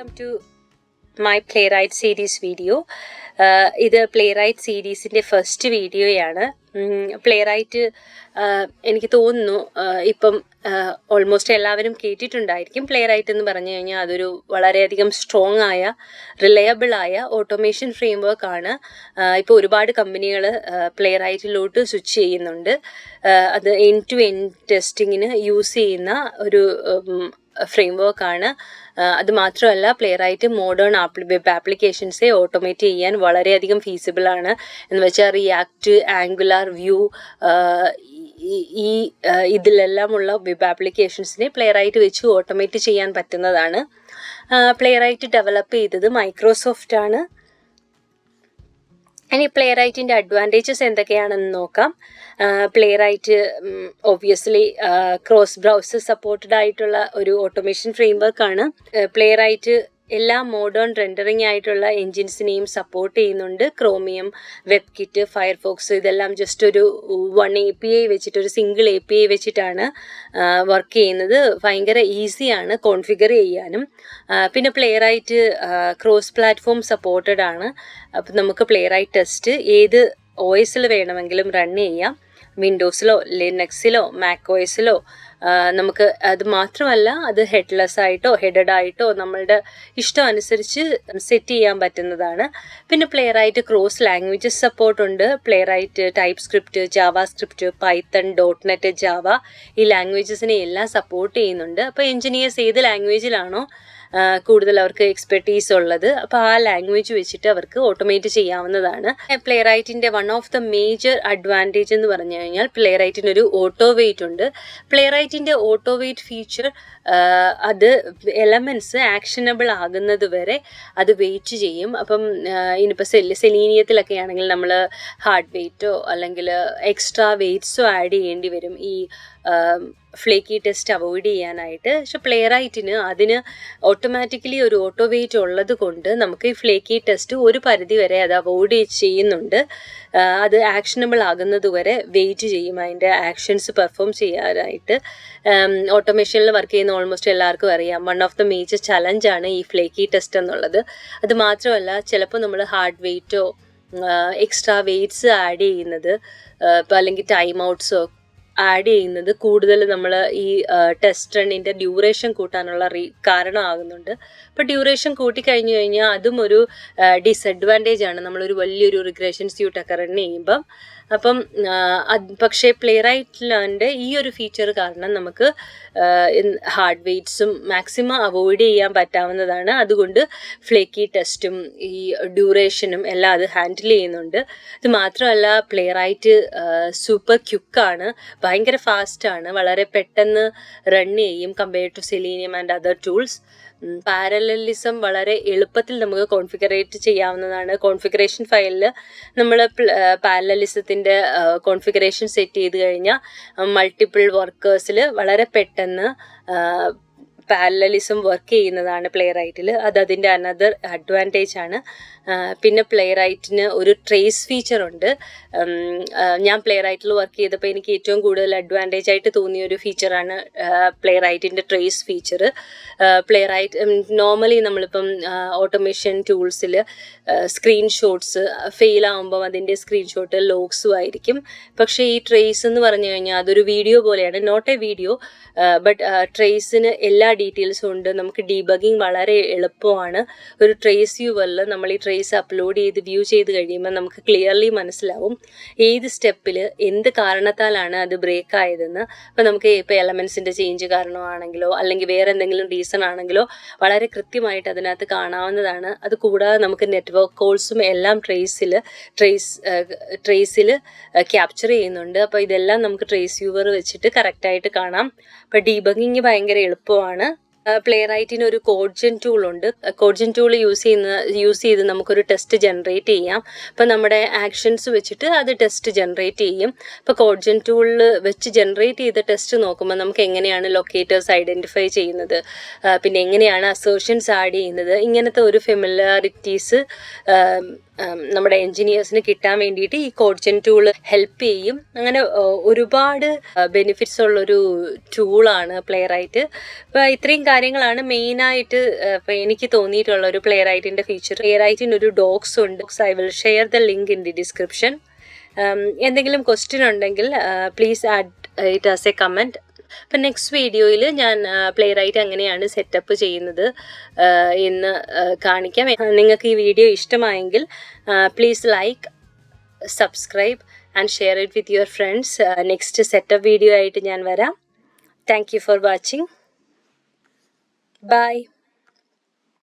Welcome to my Playwright series video ഇത് Playwright സീരീസിന്റെ first വീഡിയോയാണ് പ്ലേ റൈറ്റ് എനിക്ക് തോന്നുന്നു ഇപ്പം ഓൾമോസ്റ്റ് എല്ലാവരും കേട്ടിട്ടുണ്ടായിരിക്കും പ്ലേ റൈറ്റ് എന്ന് പറഞ്ഞു കഴിഞ്ഞാൽ അതൊരു വളരെയധികം സ്ട്രോങ് ആയ റിലയബിൾ ആയ ഓട്ടോമേഷൻ ഫ്രെയിംവർക്ക് ആണ്. ഇപ്പോൾ ഒരുപാട് കമ്പനികൾ പ്ലേ റൈറ്റിലോട്ട് സ്വിച്ച് ചെയ്യുന്നുണ്ട്. അത് എൻ ടു എൻ ടെസ്റ്റിങ്ങിന് യൂസ് ചെയ്യുന്ന ഒരു ഫ്രെയിംവർക്ക് ആണ്. അത് മാത്രമല്ല പ്ലെയർ ആയിട്ട് മോഡേൺ വെബ് ആപ്ലിക്കേഷൻസെ ഓട്ടോമേറ്റ് ചെയ്യാൻ വളരെയധികം ഫീസിബിൾ ആണ്. എന്ന് വെച്ചാൽ റിയാക്ട് ആംഗുലാർ വ്യൂ ഈ ഇതിലെല്ലാം ഉള്ള വെബ് ആപ്ലിക്കേഷൻസിനെ പ്ലെയർ ആയിട്ട് വെച്ച് ഓട്ടോമേറ്റ് ചെയ്യാൻ പറ്റുന്നതാണ്. പ്ലെയർ ആയിട്ട് ഡെവലപ്പ് ചെയ്തത് മൈക്രോസോഫ്റ്റ് ആണ്. ഇനി പ്ലേ റൈറ്റിന്റെ അഡ്വാന്റേജസ് എന്തൊക്കെയാണെന്ന് നോക്കാം. Playwright obviously cross browser supported ആയിട്ടുള്ള ഒരു ഓട്ടോമേഷൻ ഫ്രെയിംവർക്ക് ആണ്. പ്ലേ റൈറ്റ് എല്ലാ മോഡേൺ റെൻഡറിംഗ് ആയിട്ടുള്ള എൻജിൻസിനെയും സപ്പോർട്ട് ചെയ്യുന്നുണ്ട്. ക്രോമിയം വെബ് കിറ്റ് ഫയർഫോക്സ് ഇതെല്ലാം ജസ്റ്റ് ഒരു വൺ എ പി ഐ വെച്ചിട്ട് ഒരു സിംഗിൾ എ പി ഐ വെച്ചിട്ടാണ് വർക്ക് ചെയ്യുന്നത്. ഭയങ്കര ഈസിയാണ് കോൺഫിഗർ ചെയ്യാനും. പിന്നെ Playwright cross platform supported ആണ്. അപ്പം നമുക്ക് പ്ലേ റൈറ്റ് ടെസ്റ്റ് ഏത് ഒ എസിൽ വേണമെങ്കിലും റൺ ചെയ്യാം. വിൻഡോസിലോ ലിനക്സിലോ മാക് നമുക്ക് അത് മാത്രമല്ല അത് ഹെഡ്ലെസ് ആയിട്ടോ ഹെഡഡ് ആയിട്ടോ നമ്മളുടെ ഇഷ്ടം അനുസരിച്ച് സെറ്റ് ചെയ്യാൻ പറ്റുന്നതാണ്. പിന്നെ പ്ലെയർ ആയിട്ട് ക്രോസ് ലാംഗ്വേജസ് സപ്പോർട്ട് ഉണ്ട്. പ്ലെയർ ആയിട്ട് TypeScript JavaScript Python dot net Java ഈ ലാംഗ്വേജസിനെ എല്ലാം സപ്പോർട്ട് ചെയ്യുന്നുണ്ട്. അപ്പോൾ എഞ്ചിനീയേഴ്സ് ഏത് ലാംഗ്വേജിലാണോ കൂടുതൽ അവർക്ക് എക്സ്പെർട്ടീസ് ഉള്ളത്. അപ്പോൾ ആ ലാംഗ്വേജ് വെച്ചിട്ട് അവർക്ക് ഓട്ടോമേറ്റ് ചെയ്യാവുന്നതാണ്. പ്ലേ റൈറ്റിന്റെ one of the major advantage എന്ന് പറഞ്ഞു കഴിഞ്ഞാൽ പ്ലേ റൈറ്റിന് ഒരു ഓട്ടോ വെയിറ്റ് ഉണ്ട്. പ്ലേ റൈറ്റിന്റെ ഓട്ടോ വെയിറ്റ് ഫീച്ചർ അത് എലമെന്റ്സ് ആക്ഷനബിൾ ആകുന്നത് വരെ അത് വെയിറ്റ് ചെയ്യും. അപ്പം ഇനിയിപ്പോൾ സെൽ സെലീനിയത്തിലൊക്കെ ആണെങ്കിൽ നമ്മൾ ഹാർഡ് വെയിറ്റോ അല്ലെങ്കിൽ എക്സ്ട്രാ വെയിറ്റ്സോ ആഡ് ചെയ്യേണ്ടി വരും. ഈ ഫ്ലേക്കി ടെസ്റ്റ് അവോയ്ഡ് ചെയ്യാനായിട്ട്. പക്ഷെ പ്ലേ റൈറ്റിന് അതിന് ഓട്ടോമാറ്റിക്കലി ഒരു ഓട്ടോ വെയിറ്റ് ഉള്ളത് കൊണ്ട് നമുക്ക് ഈ ഫ്ലേക്കി ടെസ്റ്റ് ഒരു പരിധി വരെ അത് അവോയ്ഡ് ചെയ്യുന്നുണ്ട്. അത് ആക്ഷനബിൾ ആകുന്നത് വരെ വെയിറ്റ് ചെയ്യും അതിന്റെ ആക്ഷൻസ് പെർഫോം ചെയ്യാനായിട്ട്. ഓട്ടോമേഷനിൽ വർക്ക് ചെയ്യുന്ന ഓൾമോസ്റ്റ് എല്ലാവർക്കും അറിയാം. വൺ ഓഫ് ദ മേജർ ചലഞ്ചാണ് ഈ ഫ്ലേക്കി ടെസ്റ്റ് എന്നുള്ളത്. അത് മാത്രമല്ല ചിലപ്പോൾ നമ്മൾ ഹാർഡ് വെയിറ്റോ എക്സ്ട്രാ വെയിറ്റ്സ് ആഡ് ചെയ്യുന്നത് അല്ലെങ്കിൽ ടൈം ഔട്ട്സോ ആഡ് ചെയ്യുന്നത് കൂടുതൽ നമ്മൾ ഈ ടെസ്റ്റ് റണ്ണിന്റെ ഡ്യൂറേഷൻ കൂട്ടാനുള്ള റീ കാരണമാകുന്നുണ്ട്. അപ്പോൾ ഡ്യൂറേഷൻ കൂട്ടിക്കഴിഞ്ഞു കഴിഞ്ഞാൽ അതും ഒരു ഡിസഡ്വാന്റേജ് ആണ്. നമ്മളൊരു വലിയൊരു റിഗ്രേഷൻ സ്യൂട്ടൊക്കെ റൺ ചെയ്യുമ്പം. അപ്പം പക്ഷെ പ്ലേ റൈറ്റിലാണ്ട് ഈ ഒരു ഫീച്ചർ കാരണം നമുക്ക് ഹാർഡ് വെയ്റ്റ്സും മാക്സിമം അവോയ്ഡ് ചെയ്യാൻ പറ്റാവുന്നതാണ്. അതുകൊണ്ട് ഫ്ലേക്കി ടെസ്റ്റും ഈ ഡ്യൂറേഷനും എല്ലാം അത് ഹാൻഡിൽ ചെയ്യുന്നുണ്ട്. ഇത് മാത്രമല്ല പ്ലേ റൈറ്റ് സൂപ്പർ ക്യുക്കാണ് ഭയങ്കര ഫാസ്റ്റാണ് വളരെ പെട്ടെന്ന് റൺ ചെയ്യും compared to Selenium and other tools parallelism വളരെ എളുപ്പത്തിൽ നമുക്ക് കോൺഫിഗറേറ്റ് ചെയ്യാവുന്നതാണ്. കോൺഫിഗറേഷൻ ഫയലിൽ നമ്മൾ പാരലലിസത്തിന്റെ കോൺഫിഗറേഷൻ സെറ്റ് ചെയ്ത് കഴിഞ്ഞാൽ മൾട്ടിപ്പിൾ വർക്കേഴ്സിൽ വളരെ പെട്ടെന്ന് പാരലലിസം വർക്ക് ചെയ്യുന്നതാണ് പ്ലേ റൈറ്റിൽ അത് അതിന്റെ അനദർ അഡ്വാന്റേജ് ആണ്. പിന്നെ പ്ലേ റൈറ്റിന് ഒരു ട്രേസ് ഫീച്ചർ ഉണ്ട്. ഞാൻ പ്ലേ റൈറ്റിൽ വർക്ക് ചെയ്തപ്പോൾ എനിക്ക് ഏറ്റവും കൂടുതൽ അഡ്വാന്റേജ് ആയിട്ട് തോന്നിയ ഒരു ഫീച്ചറാണ് പ്ലേ റൈറ്റിന്റെ trace feature Playwright normally നമ്മളിപ്പം ഓട്ടോമേഷൻ ടൂൾസിൽ സ്ക്രീൻഷോട്ട്സ് ഫെയിൽ ആകുമ്പം അതിന്റെ സ്ക്രീൻഷോട്ട് ലോക്സും ആയിരിക്കും. പക്ഷേ ഈ ട്രേസ് എന്ന് പറഞ്ഞു കഴിഞ്ഞാൽ അതൊരു വീഡിയോ പോലെയാണ്. നോട്ട് എ വീഡിയോ ബട്ട് ട്രേസിന് എല്ലാ ഡീറ്റെയിൽസും ഉണ്ട്. നമുക്ക് ഡീബഗിങ് വളരെ എളുപ്പമാണ്. ഒരു ട്രേസ് വ്യൂവറിൽ നമ്മൾ ഈ ട്രേസ് അപ്ലോഡ് ചെയ്ത് വ്യൂ ചെയ്ത് കഴിയുമ്പോൾ നമുക്ക് ക്ലിയർലി മനസ്സിലാവും ഏത് സ്റ്റെപ്പിൽ എന്ത് കാരണത്താലാണ് അത് ബ്രേക്ക് ആയതെന്ന്. അപ്പോൾ നമുക്ക് ഇപ്പോൾ എലമെൻസിന്റെ ചേഞ്ച് കാരണമാണെങ്കിലോ അല്ലെങ്കിൽ വേറെ എന്തെങ്കിലും റീസൺ ആണെങ്കിലോ വളരെ കൃത്യമായിട്ട് അതിനകത്ത് കാണാവുന്നതാണ്. അത് കൂടാതെ നമുക്ക് നെറ്റ്വർക്ക് കോൾസും എല്ലാം ട്രേസിൽ ട്രേസ് ട്രേസിൽ ക്യാപ്ചർ ചെയ്യുന്നുണ്ട്. അപ്പോൾ ഇതെല്ലാം നമുക്ക് ട്രേസ് വ്യൂവർ വെച്ചിട്ട് കറക്റ്റായിട്ട് കാണാം. അപ്പോൾ ഡീബഗിങ് ഭയങ്കര എളുപ്പമാണ്. പ്ലേ റൈറ്റിന് ഒരു കോഡ്ജൻ ടൂൾ ഉണ്ട്. കോഡ്ജൻ ടൂൾ യൂസ് ചെയ്യുന്ന യൂസ് ചെയ്ത് നമുക്കൊരു ടെസ്റ്റ് ജനറേറ്റ് ചെയ്യാം. അപ്പോൾ നമ്മുടെ ആക്ഷൻസ് വെച്ചിട്ട് അത് ടെസ്റ്റ് ജനറേറ്റ് ചെയ്യും. അപ്പോൾ കോഡ്ജൻ ടൂളിൽ വെച്ച് ജനറേറ്റ് ചെയ്ത ടെസ്റ്റ് നോക്കുമ്പോൾ നമുക്ക് എങ്ങനെയാണ് ലൊക്കേറ്റേഴ്സ് ഐഡന്റിഫൈ ചെയ്യുന്നത്? പിന്നെ എങ്ങനെയാണ് അസോഷ്യൻസ് ആഡ് ചെയ്യുന്നത്? ഇങ്ങനത്തെ ഒരു ഫെമിലാരിറ്റീസ് നമ്മുടെ എൻജിനീയേഴ്സിന് കിട്ടാൻ വേണ്ടിയിട്ട് ഈ കോഡ്ജൻ ടൂൾ ഹെൽപ്പ് ചെയ്യും. അങ്ങനെ ഒരുപാട് ബെനിഫിറ്റ്സ് ഉള്ളൊരു ടൂളാണ് പ്ലെയറായിട്ട്. അപ്പോൾ ഇത്രയും കാര്യങ്ങളാണ് മെയിനായിട്ട് ഇപ്പോൾ എനിക്ക് തോന്നിയിട്ടുള്ള ഒരു പ്ലെയർ റൈറ്റിന്റെ ഫീച്ചർ പ്ലെയർ റൈറ്റിന് ഒരു ഡോക്സ് ഉണ്ട് I will share the link in the description എന്തെങ്കിലും ക്വസ്റ്റ്യൻ ഉണ്ടെങ്കിൽ please add it as a comment അപ്പം നെക്സ്റ്റ് വീഡിയോയിൽ ഞാൻ പ്ലേ റൈറ്റ് എങ്ങനെയാണ് സെറ്റപ്പ് ചെയ്യുന്നത്. എന്ന് കാണിക്കാം. നിങ്ങൾക്ക് ഈ വീഡിയോ ഇഷ്ടമായെങ്കിൽ please like subscribe and share it with your friends next setup video ആയിട്ട് ഞാൻ വരാം. Thank you for watching bye